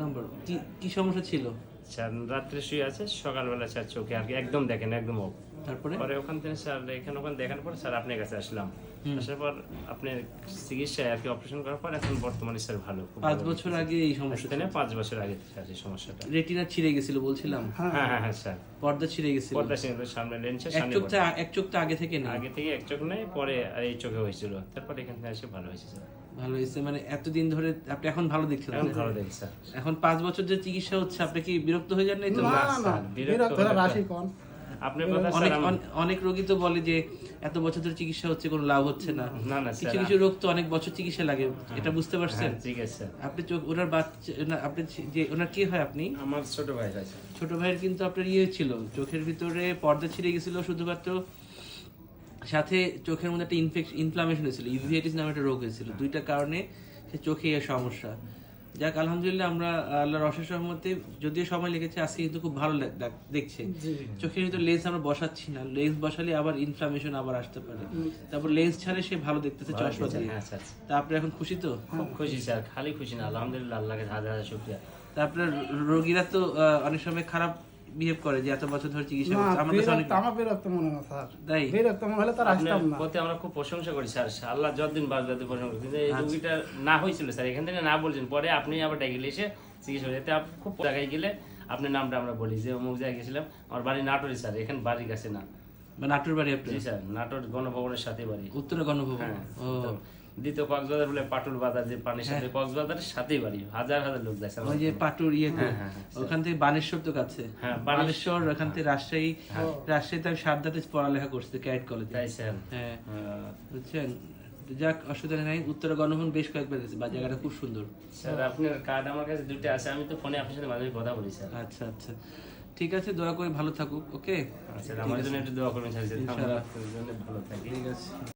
নম্বর কি কি সমস্যা ছিল? স্যার রাত্রে শুয়ে আছে সকালবেলা স্যার চোখে আর কি একদম দেখেন একদম off। তারপরে? পরে ওখান থেকে স্যার এখানে ওখানে দেখার পর স্যার আপনার কাছে আসলাম। আসার পর আপনার চিকিৎসায় আর কি অপারেশন করার পর এখন বর্তমানে স্যার ভালো পাঁচ বছর আগে এই সমস্যা ওষুধ এনে পাঁচ বছর আগে স্যার এই সমস্যাটা। রেটিনা ছিঁড়ে গেছিল বলছিলাম। হ্যাঁ হ্যাঁ হ্যাঁ স্যার। পর্দা ছিঁড়ে গেছিল। পর্দা সিংহের সামনে লেন্সের এক সামনে চোখ পর্দা। এক আগে থেকে না আগে থেকে এক চোখ নেই পরে এই চোখে হয়েছিল। তারপর এখান থেকে এসে ভালো হয়েছে স্যার। ভালো হয়েছে। মানে এতদিন ধরে আপনি এখন ভালো দেখছেন? এখন ভালো দেখি স্যার। এখন পাঁচ বছর যে চিকিৎসা হচ্ছে আপনি কি বিরক্ত হয়ে যান নাই তো? বিরক্ত রাশি আপনার কথা অনেক রোগী তো বলে যে এত বছর ধরে চিকিৎসা হচ্ছে কোনো লাভ হচ্ছে না। না না কিছু কিছু রোগ তো অনেক বছর চিকিৎসা লাগে এটা বুঝতে পারছেন? হ্যাঁ, ঠিক আছে আপনি চোখ ওনার বাচ্চা আপনি যে ওনার কি হয় আপনি? আমার ছোট ভাই ছোট ভাইয়ের কিন্তু আপনার ইয়ে ছিল চোখের ভিতরে পর্দা ছিঁড়ে গেছিল শুধুমাত্র। সাথে চোখের মধ্যে একটা ইনফেকশন ইনফ্লামেশন হয়েছিল ইউভিআইটিস নামে একটা রোগ হয়েছিল। দুইটা কারণে সে চোখে এই সমস্যা। যাক আলহামদুলিল্লাহ আমরা আল্লাহর অশেষ রহমতে যদিও সময় লেগেছে আজকে কিন্তু খুব ভালো দেখছে। চোখের ভিতরে লেন্স আমরা বসাচ্ছি না। লেন্স বসালে আবার ইনফ্লামেশন আবার আসতে পারে। তারপর লেন্স ছাড়ে সে ভালো দেখতেছে চশমা দিয়ে। হ্যাঁ তা আপনি এখন খুশি তো? খুব খুশি স্যার খালি খুশি না আলহামদুলিল্লাহ আল্লাহকে হাজার হাজার শুক্রিয়া। তা আপনার রোগীরা তো অনেক সময় খারাপ বিহেভ করে যে এত বছর ধরে চিকিৎসা করছে? কাছে অনেক আমার বিরক্ত মনে হয় স্যার। তাই? বিরক্ত মনে হলে তার আপনার আসতাম না। প্রতি আমরা খুব প্রশংসা করি স্যার। আল্লাহ যতদিন প্রশংসা করি। কিন্তু এই রোগীটা না হয়েছিল স্যার। এখান থেকে না বলছেন পরে আপনি আবার ডেকে এসে চিকিৎসা করেন। এতে আপ- খুব জায়গায় গেলে আপনার নামটা আমরা বলি। যে অমুক জায়গায় গেছিলাম আমার বাড়ি নাটোরে স্যার। এখানে বাড়ির কাছে না। মানে নাটোর বাড়ি আপনার জি স্যার। নাটোর গণভবনের সাথে বাড়ি। উত্তরা গণভবন? হ্যাঁ দ্বিতীয় কক্সবাজার বলে পাটুল বাজার যে পানির সাথে কক্সবাজারের সাথেই বাড়ি হাজার হাজার লোক যায় ওই যে পাটুর ইয়েতে হ্যাঁ, হ্যাঁ, হ্যাঁ, ওখান থেকে বানেশ্বর তো কাছে। হ্যাঁ, বানেশ্বর। ওখান থেকে রাজশাহী রাজশাহীতে আমি সারদাতে পড়ালেখা করছি কলেজে। তাই স্যার। হ্যাঁ। বুঝছেন? যাক অসুবিধা নাই। উত্তরা গণভবন বেশ কয়েকবার গেছে বা জায়গাটা খুব সুন্দর। স্যার আপনার কার্ড আমার কাছে দুটো আছে আমি তো ফোনে আপনার সাথে মাঝে কথা বলি স্যার। আচ্ছা আচ্ছা। ঠিক আছে দয়া করে ভালো থাকুক ওকে? স্যার আমার জন্য একটু দোয়া করবেন স্যার। ভালো থাকি ঠিক আছে।